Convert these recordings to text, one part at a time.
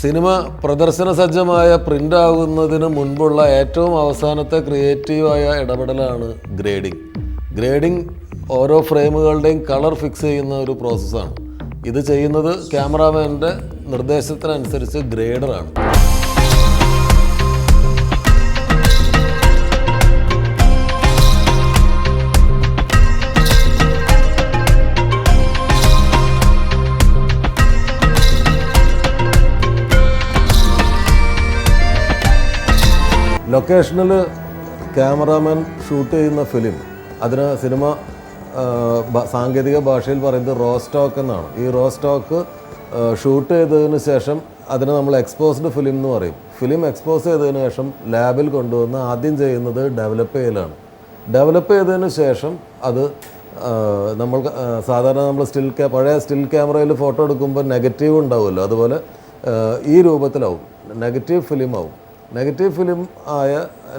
Cinema പ്രദർശന സജ്ജമായ print ആകുന്നതിന് മുൻപുള്ള ഏറ്റവും അവസാനത്തെ ക്രിയേറ്റീവായ ഇടപെടലാണ് ഗ്രേഡിംഗ്. ഗ്രേഡിംഗ് ഓരോ ഫ്രെയിമുകളുടെയും കളർ ഫിക്സ് ചെയ്യുന്ന ഒരു പ്രോസസ്സാണ്. ഇത് ചെയ്യുന്നത് ക്യാമറാമാന്റെ നിർദ്ദേശത്തിനനുസരിച്ച് ഗ്രേഡറാണ്. ലൊക്കേഷനിൽ ക്യാമറാമാൻ ഷൂട്ട് ചെയ്യുന്ന ഫിലിം അതിന് സിനിമ സാങ്കേതിക ഭാഷയിൽ പറയുന്നത് റോ സ്റ്റോക്ക് എന്നാണ്. ഈ റോ സ്റ്റോക്ക് ഷൂട്ട് ചെയ്തതിന് ശേഷം അതിന് നമ്മൾ എക്സ്പോസ്ഡ് ഫിലിം എന്ന് പറയും. ഫിലിം എക്സ്പോസ് ചെയ്തതിന് ശേഷം ലാബിൽ കൊണ്ടുവന്ന് ആദ്യം ചെയ്യുന്നത് ഡെവലപ്പ് ചെയ്യലാണ്. ഡെവലപ്പ് ചെയ്തതിന് ശേഷം അത് നമ്മൾ സാധാരണ നമ്മൾ സ്റ്റിൽ ക്യാ പഴയ സ്റ്റിൽ ക്യാമറയിൽ ഫോട്ടോ എടുക്കുമ്പോൾ നെഗറ്റീവ് ഉണ്ടാവുമല്ലോ. അതുപോലെ ഈ രൂപത്തിലാവും. നെഗറ്റീവ് ഫിലിം ആവും. നെഗറ്റീവ് ഫിലിം ആയ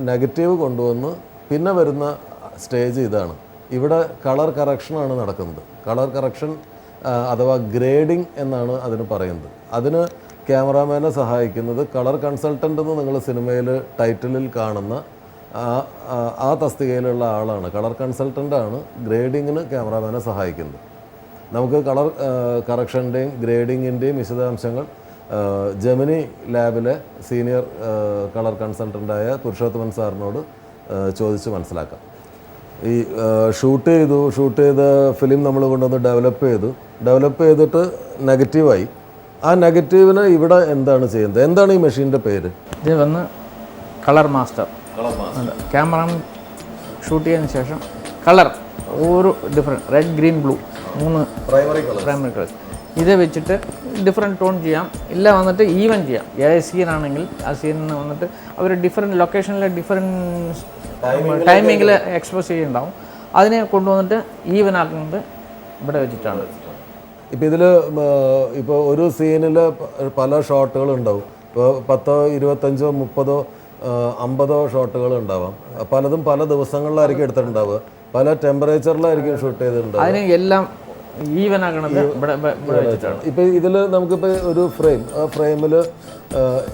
നെഗറ്റീവ് കൊണ്ടുവന്ന് പിന്നെ വരുന്ന സ്റ്റേജ് ഇതാണ്. ഇവിടെ കളർ കറക്ഷനാണ് നടക്കുന്നത്. കളർ കറക്ഷൻ അഥവാ ഗ്രേഡിംഗ് എന്നാണ് അതിന് പറയുന്നത്. അതിന് ക്യാമറാമാനെ സഹായിക്കുന്നത് കളർ കൺസൾട്ടന്റ് എന്ന് നിങ്ങൾ സിനിമയിൽ ടൈറ്റിലിൽ കാണുന്ന ആ തസ്തികയിലുള്ള ആളാണ്. കളർ കൺസൾട്ടന്റാണ് ഗ്രേഡിങ്ങിന് ക്യാമറാമാനെ സഹായിക്കുന്നത്. നമുക്ക് കളർ കറക്ഷന്റെയും ഗ്രേഡിങ്ങിന്റെയും വിശദാംശങ്ങൾ ജെമിനി ലാബിലെ സീനിയർ കളർ കൺസൾട്ടന്റായ പുരുഷോത്തമൻ സാറിനോട് ചോദിച്ച് മനസ്സിലാക്കാം. ഈ ഷൂട്ട് ചെയ്തു ഷൂട്ട് ചെയ്ത ഫിലിം നമ്മൾ കൊണ്ടുവന്ന് ഡെവലപ്പ് ചെയ്തു. ഡെവലപ്പ് ചെയ്തിട്ട് നെഗറ്റീവായി. ആ നെഗറ്റീവിന് ഇവിടെ എന്താണ് ചെയ്യുന്നത്? എന്താണ് ഈ മെഷീന്റെ പേര്? ഇത് വന്ന് കളർ മാസ്റ്റർ. ക്യാമറ ഷൂട്ട് ചെയ്തതിന് ശേഷം കളർ. ഒരു ഡിഫറെന്റ് റെഡ് ഗ്രീൻ ബ്ലൂ മൂന്ന് പ്രൈമറി കളർ പ്രൈമറി കളേഴ്സ് ഇത് വെച്ചിട്ട് ഡിഫറെന്റ് ടോൺ ചെയ്യാം. ഇല്ല വന്നിട്ട് ഈവൻ ചെയ്യാം. ഏത് സീനാണെങ്കിൽ ആ സീനിന് വന്നിട്ട് അവർ ഡിഫറെന്റ് ലൊക്കേഷനിലെ ഡിഫറെന്റ് ടൈമിങ്ങിൽ എക്സ്പ്രസ് ചെയ്യുന്നുണ്ടാവും അതിനെ കൊണ്ടുവന്നിട്ട് ഈവൻ ആക്കുന്നത് ഇവിടെ വെച്ചിട്ടാണ്. ഇപ്പോൾ ഇതിൽ ഇപ്പോൾ ഒരു സീനിൽ പല ഷോട്ടുകൾ ഉണ്ടാവും. ഇപ്പോൾ പത്തോ ഇരുപത്തഞ്ചോ മുപ്പതോ അമ്പതോ ഷോട്ടുകൾ ഉണ്ടാവാം. പലതും പല ദിവസങ്ങളിലായിരിക്കും എടുത്തിട്ടുണ്ടാവുക. പല ടെമ്പറേച്ചറിലായിരിക്കും ഷൂട്ട് ചെയ്തിട്ടുണ്ടാവുക. അതിന് എല്ലാം ഈവൻ ആക്കണത് ഇവിടെ ഇവിടെ- ഇവിടെ വെച്ചിട്ടാണ്. ഇപ്പം ഇതിൽ നമുക്കിപ്പോൾ ഒരു ഫ്രെയിം ആ ഫ്രെയിമിൽ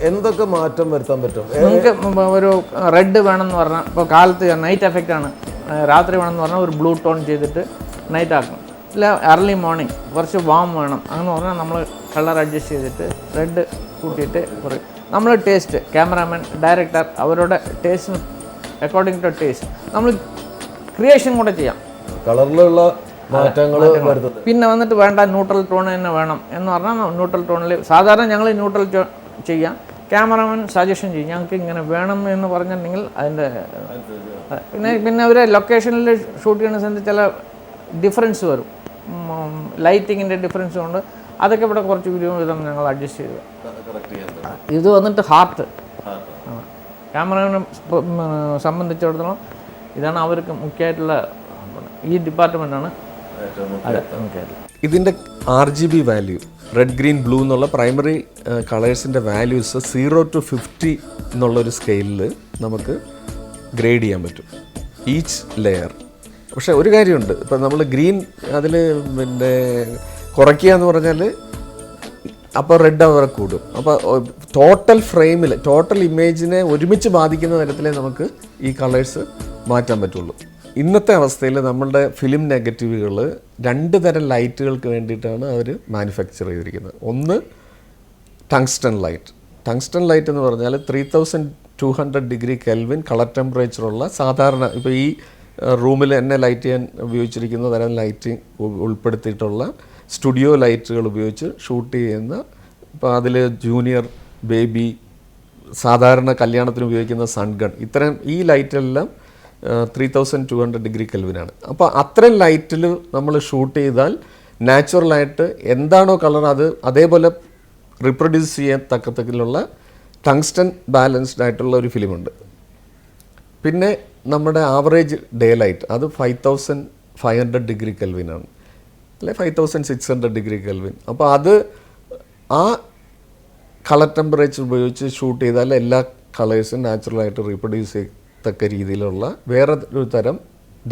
എന്തൊക്കെ മാറ്റം വരുത്താൻ പറ്റും? നമുക്ക് നിങ്ങൾക്ക് ഒരു റെഡ് വേണമെന്ന് പറഞ്ഞാൽ ഇപ്പോൾ കാലത്ത് നൈറ്റ് എഫക്റ്റ് ആണ്. രാത്രി രാത്രി വേണമെന്ന് പറഞ്ഞാൽ ഒരു ബ്ലൂ ടോൺ ചെയ്തിട്ട് നൈറ്റ് ആക്കണം ഇല്ല അർലി മോർണിംഗ് കുറച്ച് വാം വേണം. അങ്ങനെ പറഞ്ഞാൽ നമ്മൾ കളർ അഡ്ജസ്റ്റ് ചെയ്തിട്ട് റെഡ് കൂട്ടിയിട്ട് കുറയും. നമ്മൾ ടേസ്റ്റ് ക്യാമറാമാൻ ഡയറക്ടർ അവരുടെ ടേസ്റ്റിന് അക്കോർഡിംഗ് ടു ടേസ്റ്റ് നമ്മൾ ക്രിയേഷൻ കൂടെ ചെയ്യാം. കളറിലുള്ള മാറ്റങ്ങൾ വരുത്തുന്നത്. പിന്നെ വന്നിട്ട് വേണ്ട ന്യൂട്രൽ ടോൺ തന്നെ വേണം എന്ന് പറഞ്ഞാൽ ന്യൂട്രൽ ടോണിൽ സാധാരണ ഞങ്ങൾ ന്യൂട്രൽ ചെയ്യാം. ക്യാമറമാൻ സജഷൻ ചെയ്യും. ഞങ്ങൾക്ക് ഇങ്ങനെ വേണം എന്ന് പറഞ്ഞിട്ടുണ്ടെങ്കിൽ അതിന്റെ പിന്നെ പിന്നെ അവർ ലൊക്കേഷനിൽ ഷൂട്ട് ചെയ്യുന്ന സമയത്ത് ചില ഡിഫറൻസ് വരും. ലൈറ്റിങ്ങിന്റെ ഡിഫറൻസ് കൊണ്ട് അതൊക്കെ ഇവിടെ കുറച്ച് വിധം ഞങ്ങൾ അഡ്ജസ്റ്റ് ചെയ്തു ഇത് വന്നിട്ട് ഹാർട്ട് ക്യാമറമാനെ സംബന്ധിച്ചിടത്തോളം ഇതാണ് അവർക്ക് മുഖ്യമായിട്ടുള്ള ഈ ഡിപ്പാർട്ട്മെന്റാണ് മുഖ്യമായിട്ടുള്ള ഇതിന്റെ R G B value red green blue എന്നുള്ള പ്രൈമറി കളേഴ്സിന്റെ വാല്യൂസ് സീറോ ടു ഫിഫ്റ്റി എന്നുള്ളൊരു സ്കെയിലിൽ നമുക്ക് ഗ്രേഡ് ചെയ്യാൻ പറ്റും. ഈച്ച് ലെയർ പക്ഷേ ഒരു കാര്യമുണ്ട്. ഇപ്പം നമ്മൾ ഗ്രീൻ അതിൽ പിന്നെ കുറയ്ക്കുക എന്ന് പറഞ്ഞാൽ അപ്പോൾ റെഡ് അവർ കൂടും. അപ്പോൾ ടോട്ടൽ ഫ്രെയിമിൽ ടോട്ടൽ ഇമേജിനെ ഒരുമിച്ച് ബാധിക്കുന്ന തരത്തിലേ നമുക്ക് ഈ കളേഴ്സ് മാറ്റാൻ പറ്റുള്ളൂ. ഇന്നത്തെ അവസ്ഥയിൽ നമ്മളുടെ ഫിലിം നെഗറ്റീവുകൾ രണ്ട് തരം ലൈറ്റുകൾക്ക് വേണ്ടിയിട്ടാണ് അവർ മാനുഫാക്ചർ ചെയ്തിരിക്കുന്നത്. ഒന്ന് ടങ്സ്റ്റൺ ലൈറ്റ് ടങ്സ്റ്റൺ ലൈറ്റ് എന്ന് പറഞ്ഞാൽ three thousand two hundred degree kelvin colour ടെമ്പറേച്ചറുള്ള സാധാരണ ഇപ്പോൾ ഈ റൂമിൽ എന്നെ ലൈറ്റ് ചെയ്യാൻ ഉപയോഗിച്ചിരിക്കുന്ന തരം ലൈറ്റിംഗ് ഉൾപ്പെടുത്തിയിട്ടുള്ള സ്റ്റുഡിയോ ലൈറ്റുകൾ ഉപയോഗിച്ച് ഷൂട്ട് ചെയ്യുന്ന ഇപ്പോൾ അതിൽ ജൂനിയർ ബേബി സാധാരണ കല്യാണത്തിന് ഉപയോഗിക്കുന്ന സൺഗൺ ഇത്തരം ഈ ലൈറ്റെല്ലാം three thousand two hundred degree കെൽവിനാണ് അപ്പോൾ അത്രയും ലൈറ്റിൽ നമ്മൾ ഷൂട്ട് ചെയ്താൽ നാച്ചുറലായിട്ട് എന്താണോ കളർ അത് അതേപോലെ റിപ്രൊഡ്യൂസ് ചെയ്യാൻ തക്കത്തക്കിലുള്ള ടങ്സ്റ്റൺ ബാലൻസ്ഡ് ആയിട്ടുള്ള ഒരു ഫിലിമുണ്ട് പിന്നെ നമ്മുടെ ആവറേജ് ഡേ ലൈറ്റ് അത് five thousand five hundred degree കെൽവിനാണ് അല്ലെ five thousand six hundred degree kelvin അപ്പോൾ അത് ആ കളർ ടെമ്പറേച്ചർ ഉപയോഗിച്ച് ഷൂട്ട് ചെയ്താൽ എല്ലാ കളേഴ്സും നാച്ചുറലായിട്ട് റീപ്രൊഡ്യൂസ് ചെയ്യത്തക്ക രീതിയിലുള്ള വേറെ ഒരു തരം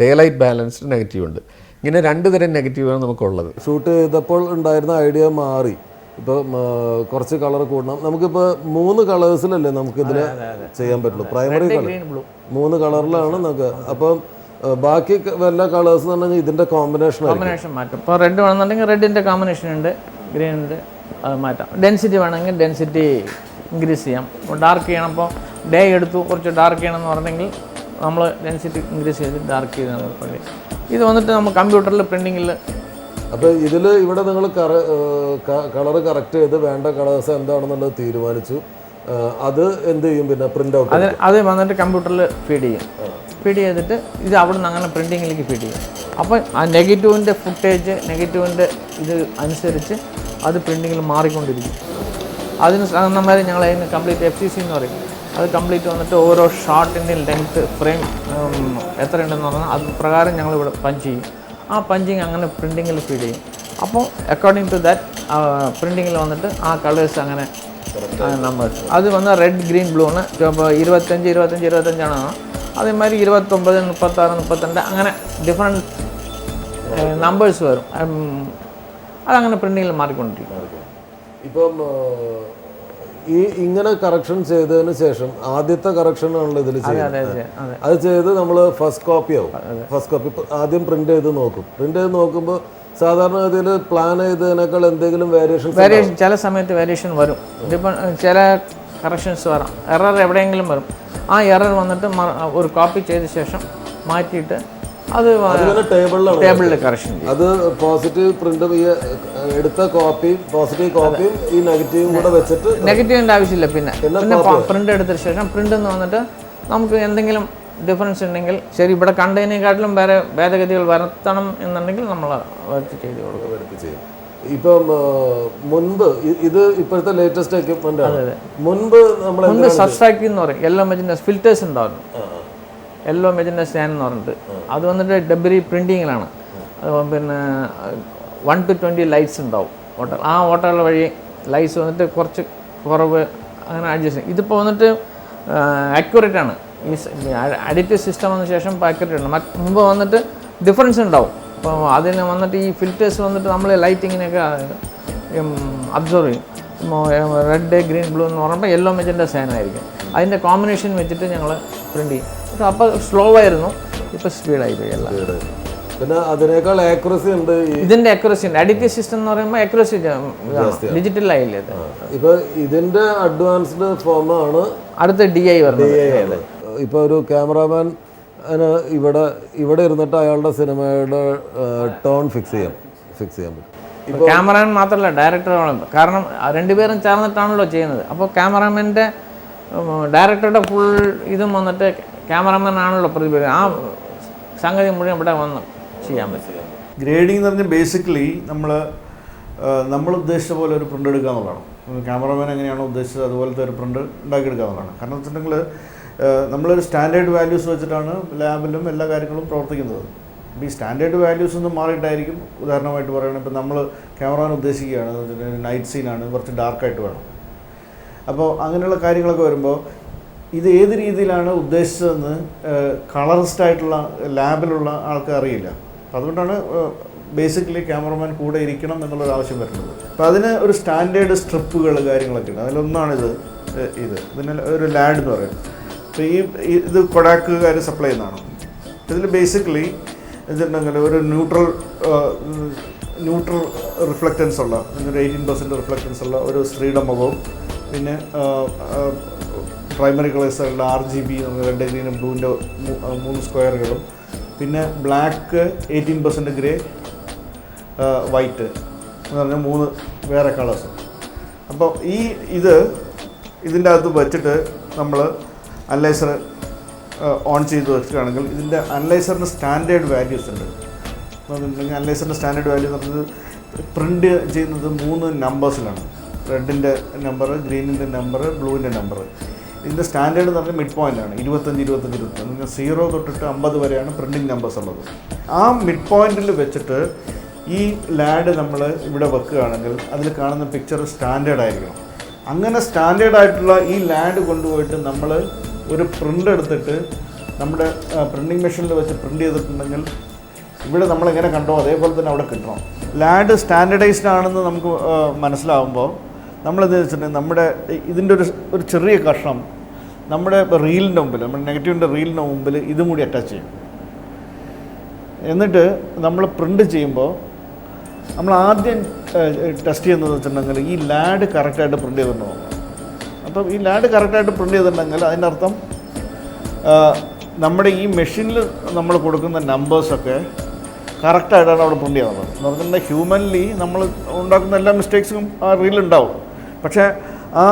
ഡേ ലൈറ്റ് ബാലൻസ്ഡ് നെഗറ്റീവ് ഉണ്ട്. ഇങ്ങനെ രണ്ട് തരം നെഗറ്റീവാണ് നമുക്കുള്ളത്. ഷൂട്ട് ചെയ്തപ്പോൾ ഉണ്ടായിരുന്ന ഐഡിയ മാറി. ഇപ്പോൾ കുറച്ച് കളർ കൂടണം. നമുക്കിപ്പോൾ മൂന്ന് കളേഴ്സിലല്ലേ നമുക്ക് ഇതിന് ചെയ്യാൻ പറ്റുള്ളൂ. പ്രൈമറി കളർ ബ്ലൂ മൂന്ന് കളറിലാണ് നമുക്ക്. അപ്പം ബാക്കി എല്ലാ വല്ല കളേഴ്സ് എന്ന് പറഞ്ഞാൽ ഇതിന്റെ കോമ്പിനേഷൻ കോമ്പിനേഷൻ മാറ്റും. ഇപ്പോൾ റെഡ് വേണമെന്നുണ്ടെങ്കിൽ റെഡിന്റെ കോമ്പിനേഷൻ ഉണ്ട്. ഗ്രീൻ ഉണ്ട് അത് മാറ്റാം. ഡെൻസിറ്റി വേണമെങ്കിൽ ഡെൻസിറ്റി ഇൻക്രീസ് ചെയ്യാം. ഡാർക്ക് ചെയ്യണം ഇപ്പോൾ ഡേ എടുത്തു കുറച്ച് ഡാർക്ക് ചെയ്യണം എന്ന് പറഞ്ഞെങ്കിൽ നമ്മൾ ഡെൻസിറ്റി ഇൻക്രീസ് ചെയ്ത് ഡാർക്ക് ചെയ്ത് നമ്മൾ പള്ളി ഇത് വന്നിട്ട് നമ്മൾ കമ്പ്യൂട്ടറിൽ പ്രിന്റിങ്ങിൽ അപ്പോൾ ഇതിൽ ഇവിടെ നിങ്ങൾ കളർ കറക്റ്റ് ചെയ്ത് വേണ്ട കളേഴ്സ് എന്താണെന്നുള്ളത് തീരുമാനിച്ചു. അത് എന്ത് ചെയ്യും? പിന്നെ പ്രിന്റ് ഔട്ട് അത് അത് വന്നിട്ട് കമ്പ്യൂട്ടറിൽ ഫീഡ് ചെയ്യും. ഫീഡ് ചെയ്തിട്ട് ഇത് അവിടെ നിന്ന് അങ്ങനെ പ്രിന്റിങ്ങിലേക്ക് ഫീഡ് ചെയ്യും. അപ്പോൾ ആ നെഗറ്റീവിന്റെ ഫുട്ടേജ് നെഗറ്റീവിന്റെ ഇത് അനുസരിച്ച് അത് പ്രിന്റിങ്ങിൽ മാറിക്കൊണ്ടിരിക്കും. അതിന് സന്നദ്ധമാര് ഞങ്ങൾ അതിന് കംപ്ലീറ്റ് എഫ് സി സി എന്ന് പറയും. അത് കംപ്ലീറ്റ് വന്നിട്ട് ഓരോ ഷാർട്ടിന്റെ ലെങ്ത്ത് ഫ്രെയിം എത്രയുണ്ടെന്ന് പറഞ്ഞാൽ അത് പ്രകാരം ഞങ്ങൾ ഇവിടെ പഞ്ച് ചെയ്യും. ആ പഞ്ചിങ് അങ്ങനെ പ്രിന്റിങ്ങിൽ ഫീഡ് ചെയ്യും. അപ്പോൾ അക്കോർഡിംഗ് ടു ദാറ്റ് പ്രിന്റിങ്ങിൽ വന്നിട്ട് ആ കളേഴ്സ് അങ്ങനെ നമ്പേഴ്സ് അത് വന്ന് റെഡ് ഗ്രീൻ ബ്ലൂ ആണ്. ഇരുപത്തഞ്ച് ഇരുപത്തഞ്ച് ഇരുപത്തഞ്ചാണ് അതേമാതിരി ഇരുപത്തൊമ്പത് മുപ്പത്താറ് മുപ്പത്തിരണ്ട് അങ്ങനെ ഡിഫറെന്റ് നമ്പേഴ്സ് വരും. അതങ്ങനെ പ്രിന്റിങ്ങിൽ മാറിക്കൊണ്ടിരിക്കും. ഇപ്പം ഈ ഇങ്ങനെ കറക്ഷൻ ചെയ്തതിന് ശേഷം ആദ്യത്തെ കറക്ഷൻ ആണല്ലോ ഇതിൽ ചെയ്യുന്നത്. അതെ ചെയ്ത് നമ്മൾ ഫസ്റ്റ് കോപ്പി ആവും. ഫസ്റ്റ് കോപ്പി ആദ്യം പ്രിന്റ് ചെയ്ത് നോക്കും. പ്രിന്റ് ചെയ്ത് നോക്കുമ്പോൾ സാധാരണഗതിയിൽ പ്ലാൻ ചെയ്തതിനേക്കാൾ എന്തെങ്കിലും വേരിയേഷൻ വേരിയേഷൻ ചില സമയത്ത് വേരിയേഷൻ വരും. ഇതിപ്പം ചില കറക്ഷൻസ് വരാം. എറർ എവിടെയെങ്കിലും വരും. ആ എറർ വന്നിട്ട് ഒരു കോപ്പി ചെയ്ത ശേഷം മാറ്റിയിട്ട് അത് ടേബിളിൽ കറക്ഷൻ അത് പോസിറ്റീവ് പ്രിന്റ് എടുത്ത കോപ്പി പോസിറ്റീവ് കോപ്പിയും ഈ നെഗറ്റീവും കൂടെ വെച്ചിട്ട് നെഗറ്റീവിന്റെ ആവശ്യമില്ല പിന്നെ. പിന്നെ പ്രിന്റ് എടുത്ത ശേഷം പ്രിന്റ് എന്ന് വന്നിട്ട് നമുക്ക് എന്തെങ്കിലും ഡിഫറൻസ് ഉണ്ടെങ്കിൽ ശരി ഇവിടെ കണ്ടതിനെക്കാട്ടിലും വേറെ ഭേദഗതികൾ വരുത്തണം എന്നുണ്ടെങ്കിൽ നമ്മൾ വരുത്തി ചെയ്ത് കൊടുക്കും. എടുത്ത് ചെയ്യും. ഇപ്പം മുൻപ് ഇത് ഇപ്പോഴത്തെ ലേറ്റസ്റ്റ് എക്യുപ്മെന്റ് ആണ്. മുൻപ് നമ്മൾ മുൻപ് സബ്സ്ട്രാക്ട് എന്ന് പറയും. എല്ലാം മെജിനസ് ഫിൽറ്റേഴ്സ് ഉണ്ടായിരുന്നു യെല്ലോ മെജന്റെ സ്റ്റാൻ എന്ന് പറഞ്ഞിട്ട്. അത് വന്നിട്ട് ഡെബ്രി പ്രിന്റിങ്ങിലാണ് പിന്നെ വൺ ടു ട്വന്റി ലൈറ്റ്സ് ഉണ്ടാവും. ഹോട്ടൽ ആ ഹോട്ടൽ വഴി ലൈറ്റ്സ് വന്നിട്ട് കുറച്ച് കുറവ് അങ്ങനെ അഡ്ജസ്റ്റ് ഇതിപ്പോൾ വന്നിട്ട് അക്യുറേറ്റ് ആണ്. ഈ അഡിറ്റീവ് സിസ്റ്റം വന്ന ശേഷം അക്യുറേറ്റ് ആണ് മറ്റ് മുമ്പ് വന്നിട്ട് ഡിഫറൻസ് ഉണ്ടാവും. അപ്പോൾ അതിന് വന്നിട്ട് ഈ ഫിൽറ്റേഴ്സ് വന്നിട്ട് നമ്മൾ ലൈറ്റിങ്ങിനൊക്കെ അബ്സോർവ് ചെയ്യും. റെഡ് ഗ്രീൻ ബ്ലൂ എന്ന് പറയുമ്പോൾ യെല്ലോ മെജന്റെ സാധനമായിരിക്കും അതിന്റെ കോമ്പിനേഷൻ വെച്ചിട്ട് ഞങ്ങൾ പ്രിന്റ് ചെയ്യും. അപ്പോൾ സ്ലോ ആയിരുന്നു. ഇപ്പോൾ സ്പീഡായി പോയി എല്ലാം. പിന്നെ അതിനേക്കാൾ ആക്യുറസി ഉണ്ട് ഇതിന്റെ ആക്യുറസി ഉണ്ട്. അഡിറ്റീവ് സിസ്റ്റം എന്ന് പറയുമ്പോൾ ആക്യുറസി ഡിജിറ്റൽ ആയില്ലേ ഇപ്പൊ ഇതിന്റെ അഡ്വാൻസ്ഡ് ഫോം ആണ് അടുത്ത ഡി ഐ വരുന്നത് ഇപ്പൊ ഒരു ക്യാമറാമാൻ ഇവിടെ ഇവിടെ ഇരുന്നിട്ട് അയാളുടെ സിനിമയുടെ ടോൺ ഫിക്സ് ചെയ്യാം. ഫിക്സ് ചെയ്യാൻ പറ്റും. ക്യാമറാമാൻ മാത്രമല്ല ഡയറക്ടറും കാരണം രണ്ടുപേരും ചേർന്നിട്ടാണല്ലോ ചെയ്യുന്നത്. അപ്പോൾ ക്യാമറാമാന്റെ ഡയറക്ടറുടെ ഫുൾ ഇതും വന്നിട്ട് ക്യാമറാമാൻ ആണല്ലോ പ്രതിഭ ആ സംഗതി മുഴുവൻ ഇവിടെ വന്ന് ചെയ്യാൻ പറ്റും. ഗ്രേഡിംഗ് എന്ന് പറഞ്ഞാൽ ബേസിക്കലി നമ്മൾ നമ്മൾ ഉദ്ദേശിച്ച പോലെ ഒരു പ്രിന്റ് എടുക്കുക എന്നുള്ളതാണ്. ക്യാമറമാൻ എങ്ങനെയാണോ ഉദ്ദേശിച്ചത് അതുപോലത്തെ ഒരു പ്രിന്റ് ഉണ്ടാക്കിയെടുക്കുക എന്നുള്ളതാണ്. കാരണം വെച്ചിട്ടുണ്ടെങ്കിൽ നമ്മളൊരു സ്റ്റാൻഡേർഡ് വാല്യൂസ് വെച്ചിട്ടാണ് ലാബിലും എല്ലാ കാര്യങ്ങളും പ്രവർത്തിക്കുന്നത്. അപ്പോൾ ഈ സ്റ്റാൻഡേർഡ് വാല്യൂസ് ഒന്നും മാറിയിട്ടായിരിക്കും ഉദാഹരണമായിട്ട് പറയുകയാണെങ്കിൽ ഇപ്പോൾ നമ്മൾ ക്യാമറമാൻ ഉദ്ദേശിക്കുകയാണ്. നൈറ്റ് സീനാണ് കുറച്ച് ഡാർക്കായിട്ട് വേണം. അപ്പോൾ അങ്ങനെയുള്ള കാര്യങ്ങളൊക്കെ വരുമ്പോൾ ഇത് ഏത് രീതിയിലാണ് ഉദ്ദേശിച്ചതെന്ന് കളറിസ്റ്റ് ആയിട്ടുള്ള ലാബിലുള്ള ആൾക്ക് അറിയില്ല. അതുകൊണ്ടാണ് ബേസിക്കലി ക്യാമറമാൻ കൂടെ ഇരിക്കണം എന്നുള്ളൊരു ആവശ്യം വരുന്നത്. അപ്പോൾ അതിന് ഒരു സ്റ്റാൻഡേർഡ് സ്ട്രിപ്പുകൾ കാര്യങ്ങളൊക്കെ ഉണ്ട്. അതിലൊന്നാണിത് ഇത്. ഇതിന് ഒരു ലാഡ് എന്ന് പറയുന്നത്. അപ്പോൾ ഈ ഇത് കൊടാക്കുകാർ സപ്ലൈ ചെയ്യുന്നതാണ്. ഇതിൽ ബേസിക്കലി ഇതുണ്ടെങ്കിൽ ഒരു ന്യൂട്രൽ ന്യൂട്രൽ റിഫ്ലക്റ്റൻസ് ഉള്ള ഒരു എയ്റ്റീൻ പെർസെന്റ് റിഫ്ലക്റ്റൻസ് ഉള്ള ഒരു മുഖവും പിന്നെ പ്രൈമറി കളേഴ്സുകളുടെ ആർ ജി ബി റെഡ് ഗ്രീനും ബ്ലൂവിന്റെ മൂന്ന് സ്ക്വയറുകളും പിന്നെ black eighteen percent grey white എന്ന് പറഞ്ഞാൽ മൂന്ന് വേറെ കളേഴ്സ് അപ്പോൾ ഈ ഇത് ഇതിന്റെ അകത്ത് വെച്ചിട്ട് നമ്മൾ അനലൈസർ ഓൺ ചെയ്ത് വെക്കുകയാണെങ്കിൽ ഇതിന്റെ അനലൈസറിന് സ്റ്റാൻഡേർഡ് വാല്യൂസ് ഉണ്ട്. അനലൈസറിന്റെ സ്റ്റാൻഡേർഡ് വാല്യൂ എന്ന് പറഞ്ഞത് പ്രിന്റ് ചെയ്യുന്നത് മൂന്ന് നമ്പേഴ്സിലാണ് റെഡിന്റെ നമ്പർ ഗ്രീനിന്റെ നമ്പർ ബ്ലൂവിന്റെ നമ്പർ ഇതിന്റെ സ്റ്റാൻഡേർഡ് എന്ന് പറഞ്ഞാൽ മിഡ് പോയിന്റ് ആണ് ഇരുപത്തഞ്ച് ഇരുപത്തഞ്ച് ഇരുപത്തഞ്ച്. നിങ്ങൾ സീറോ തൊട്ടിട്ട് അമ്പത് വരെയാണ് പ്രിന്റിംഗ് നമ്പേഴ്സ് ഉള്ളത്. ആ മിഡ് പോയിന്റിൽ വെച്ചിട്ട് ഈ ലാഡ് നമ്മൾ ഇവിടെ വെക്കുകയാണെങ്കിൽ അതിൽ കാണുന്ന പിക്ചർ സ്റ്റാൻഡേർഡ് ആയിരിക്കണം. അങ്ങനെ സ്റ്റാൻഡേർഡ് ആയിട്ടുള്ള ഈ ലാഡ് കൊണ്ടുപോയിട്ട് നമ്മൾ ഒരു പ്രിന്റ് എടുത്തിട്ട് നമ്മുടെ പ്രിന്റിംഗ് മെഷീനിൽ വെച്ച് പ്രിന്റ് ചെയ്തിട്ടുണ്ടെങ്കിൽ ഇവിടെ നമ്മൾ എങ്ങനെ കണ്ടോ അതേപോലെ തന്നെ അവിടെ കിട്ടണം. ലാഡ് സ്റ്റാൻഡേർഡൈസ്ഡ് ആണെന്ന് നമുക്ക് മനസ്സിലാവുമ്പോൾ നമ്മളെന്ത് വെച്ചിട്ടുണ്ടെങ്കിൽ നമ്മുടെ ഇതിന്റെ ഒരു ഒരു ചെറിയ കഷ്ണം നമ്മുടെ റീലിന്റെ മുമ്പിൽ നമ്മുടെ നെഗറ്റീവിന്റെ റീലിന്റെ മുമ്പിൽ ഇതും കൂടി അറ്റാച്ച് ചെയ്യും. എന്നിട്ട് നമ്മൾ പ്രിന്റ് ചെയ്യുമ്പോൾ നമ്മൾ ആദ്യം ടെസ്റ്റ് ചെയ്യുന്നത് വെച്ചിട്ടുണ്ടെങ്കിൽ ഈ ലാഡ് കറക്റ്റായിട്ട് പ്രിന്റ് ചെയ്തിട്ടുണ്ടോ അപ്പം ഈ ലാഡ് കറക്റ്റായിട്ട് പ്രിന്റ് ചെയ്തിട്ടുണ്ടെങ്കിൽ അതിന്റെ അർത്ഥം നമ്മുടെ ഈ മെഷീനിൽ നമ്മൾ കൊടുക്കുന്ന നമ്പേഴ്സൊക്കെ കറക്റ്റായിട്ടാണ് അവിടെ പ്രിന്റ് ചെയ്യുന്നത് എന്ന് പറഞ്ഞിട്ടുണ്ടെങ്കിൽ ഹ്യൂമൻലി നമ്മൾ ഉണ്ടാക്കുന്ന എല്ലാ മിസ്റ്റേക്സും ആ റീലുണ്ടാവും പക്ഷേ ആ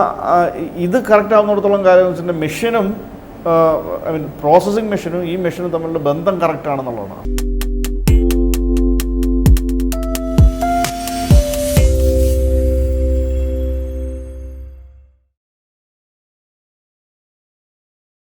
ഇത് കറക്റ്റ് ആവുന്നിടത്തോളം കാര്യം എന്ന് വെച്ചിട്ടുണ്ടെങ്കിൽ മെഷീനും ഐ മീൻ പ്രോസസ്സിങ് മെഷീനും ഈ മെഷീനും തമ്മിലുള്ള ബന്ധം കറക്റ്റ് ആണെന്നുള്ളതാണ്.